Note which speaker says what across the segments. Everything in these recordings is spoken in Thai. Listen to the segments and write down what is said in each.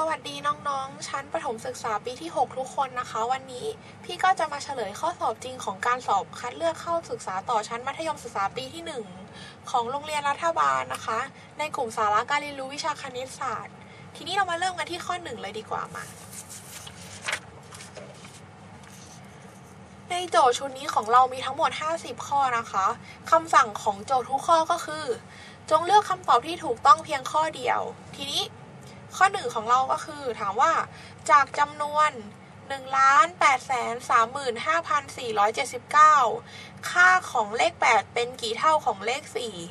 Speaker 1: สวัสดีน้องๆ ชั้นประถมศึกษาปีที่ 6 ทุกคนนะคะ วันนี้พี่ก็จะมาเฉลยข้อสอบจริงของการสอบคัดเลือกเข้าศึกษาต่อชั้นมัธยมศึกษาปีที่ 1 ของโรงเรียนรัฐบาลนะคะ ในกลุ่มสาระการเรียนรู้วิชาคณิตศาสตร์ ทีนี้เรามาเริ่มกันที่ข้อ 1 เลยดีกว่ามา ในโจทย์ชุดนี้ของเรามีทั้งหมด 50 ข้อนะคะคำสั่งของโจทย์ทุกข้อก็คือ จงเลือกคำตอบที่ถูกต้องเพียงข้อเดียว ทีนี้ ข้อหนึ่งของเราก็คือถามว่าจากจำนวน 1 8 3 5 4 7 9 ค่าของเลข 8 เป็นกี่เท่าของเลข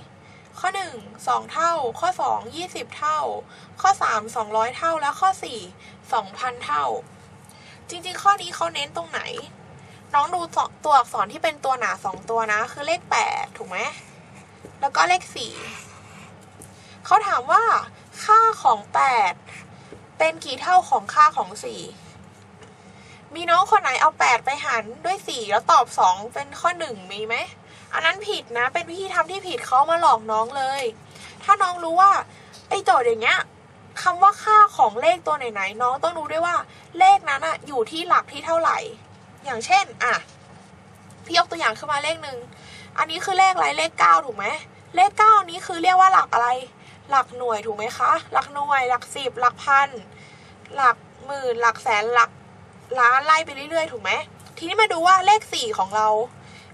Speaker 1: 4 ข้อ 1 2 เท่า ข้อ 2 20 เท่า ข้อ 3 200 เท่า และข้อ 4 2,000 เท่า จริงๆ ข้อนี้เขาเน้นตรงไหน น้องดูตัวอักษรที่เป็นตัวหนา 2 ตัวนะ คือเลข 8 ถูกไหม แล้วก็เลข 4เขาถามว่า ค่าของ8เป็นกี่เท่าของค่าของ4มีน้องคนไหนเอา8ไปหารด้วย4แล้วตอบ2เป็นข้อ1มีไหมอันนั้นผิดนะ เป็นวิธีทำที่ผิดเขามาหลอกน้องเลย ถ้าน้องรู้ว่าไอ้โจทย์อย่างเงี้ยคำว่าค่าของเลขตัวไหนๆน้องต้องรู้ด้วยว่าเลขนั้นอะอยู่ที่หลักที่เท่าไหร่ อย่างเช่นอะพี่ยกตัวอย่างขึ้นมาเลขหนึ่งอันนี้คือเลขอะไรเลข9ถูกไหมเลข9นี้คือเรียกว่าหลักอะไร หลักหน่วยถูกไหมคะ หลักหน่วย หลักสิบ หลักพัน หลักหมื่น หลักแสน หลักล้านไล่ไปเรื่อยๆ ถูกไหม ทีนี้มาดูว่าเลข4ของเรา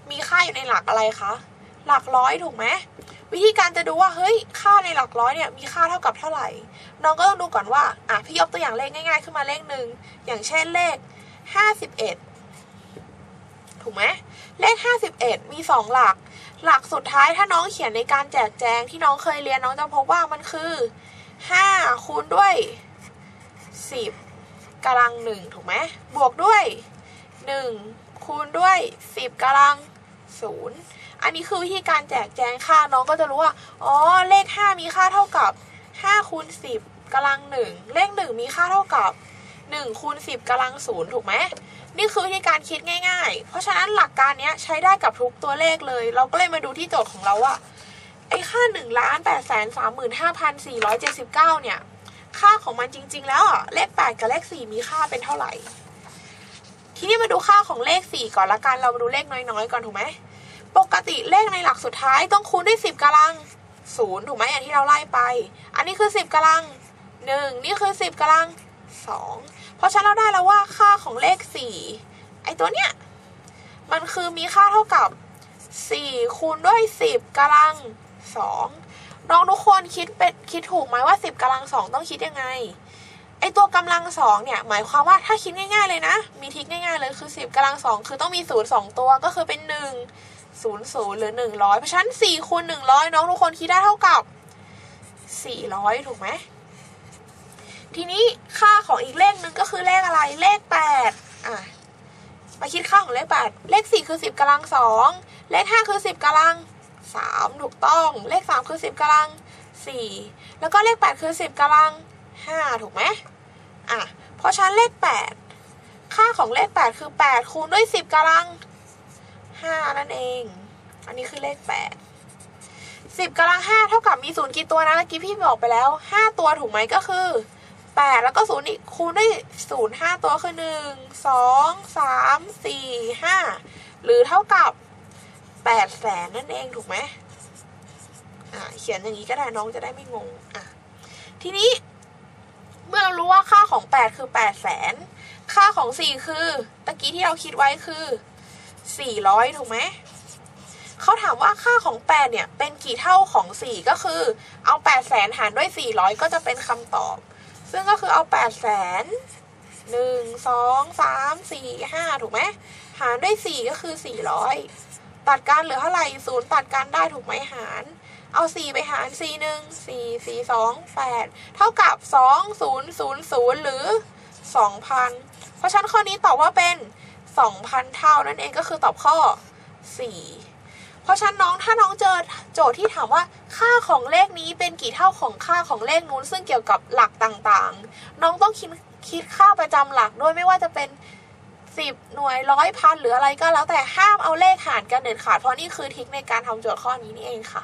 Speaker 1: มีค่าอยู่ในหลักอะไรคะ หลักร้อยถูกไหม วิธีการจะดูว่า เฮ้ย ค่าในหลักร้อยเนี่ย มีค่าเท่ากับเท่าไหร่ น้องก็ต้องดูก่อนว่า อะ พี่ยกตัวอย่างเลขง่ายๆ ขึ้นมาเลขหนึ่ง อย่างเช่นเลข51ถูกไหม เลข51มี2หลัก หลักสุดท้ายถ้าน้องเขียนในการแจกแจงที่น้องเคยเรียนน้องจะพบว่ามันคือ5คูณด้วย 10กำลัง1ถูกไหมบวกด้วย 1 คูณด้วย 10กำลัง0อันนี้คือวิธีการแจกแจงค่าน้องก็จะรู้ว่าอ๋อเลข 5 มีค่าเท่ากับ5คูณ10กำลัง1เลข 1 มีค่าเท่ากับ 1คูณ10กำลัง0ถูกไหมนี่คือวิธีการคิดง่าย ๆ เพราะฉะนั้นหลักการนี้ใช้ได้กับทุกตัวเลขเลย เราก็เลยมาดูที่โจทย์ของเราว่าไอ้ค่า1ล้าน8แสน35,479 เนี่ย ค่าของมันจริง ๆ แล้วอะเลข 8 กับเลข 4 มีค่าเป็นเท่าไหร่ ทีนี้มาดูค่าของเลข 4 ก่อนละกันเรามาดูเลขน้อยๆ ก่อนถูกไหมปกติเลขในหลักสุดท้ายต้องคูณด้วย 10กำลัง0ถูกไหมอย่างที่เราไล่ไป อันนี้คือ 10กำลัง 1 นี่คือ 10กำลัง 2 เพราะฉะนั้นเราได้แล้วว่าค่าของเลข 4 ไอตัวเนี้ย มันคือมีค่าเท่ากับ 4 คูณด้วย 10กำลัง 2 น้องทุกคนคิดเป็นคิดถูกไหมว่า 10กำลัง 2 ต้องคิดยังไง ไอตัวกำลัง 2 เนี่ย หมายความว่าถ้าคิดง่าย ๆ เลยนะ มีทิกง่ายๆเลยคือ 10กำลัง 2 คือต้องมี0 2ตัวก็คือเป็น 1 0 0หรือ 100 เพราะฉะนั้น4คูณ100 น้องทุกคนคิดได้เท่ากับ 400 ถูกไหม ทีนี้ค่าของอีกเลขหนึ่งก็คือเลขอะไรเลขแปดอะมาคิดค่าของเลขแปดเลขสี่คือสิบกำลังสองเลขห้าคือสิบกำลังสามถูกต้อง เลขสามคือสิบกำลังสี่แล้วก็เลขแปดคือสิบกำลังห้าถูกไหมอะเพราะฉะนั้นเลขแปดค่าของเลขแปดคือแปดคูณด้วยสิบกำลังห้านั่นเอง อันนี้คือเลขแปดสิบกำลังห้าเท่ากับมีศูนย์กี่ตัวนะเมื่อกี้พี่บอกไปแล้วห้าตัวถูกไหมก็คือ แปดแล้วก็ศูนย์อีกคูณด้วยศูนย์ห้าตัวคือหนึ่งสองสามสี่ห้าหรือเท่ากับแปดแสนนั่นเองถูกไหมอ่าเขียนอย่างนี้ก็ได้น้องจะได้ไม่งงอะทีนี้ เมื่อเรารู้ว่าค่าของแปดคือแปดแสนค่าของสี่คือตะกี้ที่เราคิดไว้คือสี่ร้อยถูกไหมเขาถามว่าค่าของแปดเนี่ย เป็นกี่เท่าของสี่ก็คือ เอาแปดแสนหารด้วยสี่ร้อยก็จะเป็นคำตอบ ซึ่งก็คือเอาแปดแสนหนึ่งสองสามสี่ห้าถูกไหมหารด้วยสี่ก็คือสี่ร้อยตัดกันเหลือเท่าไหร่ศูนย์ตัดกันได้ถูกไหมหาร เอาสี่ไปหารสี่หนึ่งสี่สี่สองแปดเท่ากับสองศูนย์ศูนย์ศูนย์หรือสองพันเพราะฉะนั้นข้อนี้ตอบว่าเป็นสองพันเท่านั่นเองก็คือตอบข้อสี่ เพราะฉะนั้นน้องถ้าน้องเจอโจทย์ที่ถามว่าค่าของเลขนี้เป็นกี่เท่าของค่าของเลขนู้น ซึ่งเกี่ยวกับหลักต่างๆ น้องต้องคิดคิดค่าประจำหลักด้วยไม่ว่าจะเป็นสิบหน่วยร้อยพันหรืออะไรก็แล้วแต่ห้ามเอาเลขหารกันเด็ดขาดเพราะนี่คือทิคในการทำโจทย์ข้อนี้นี่เองค่ะ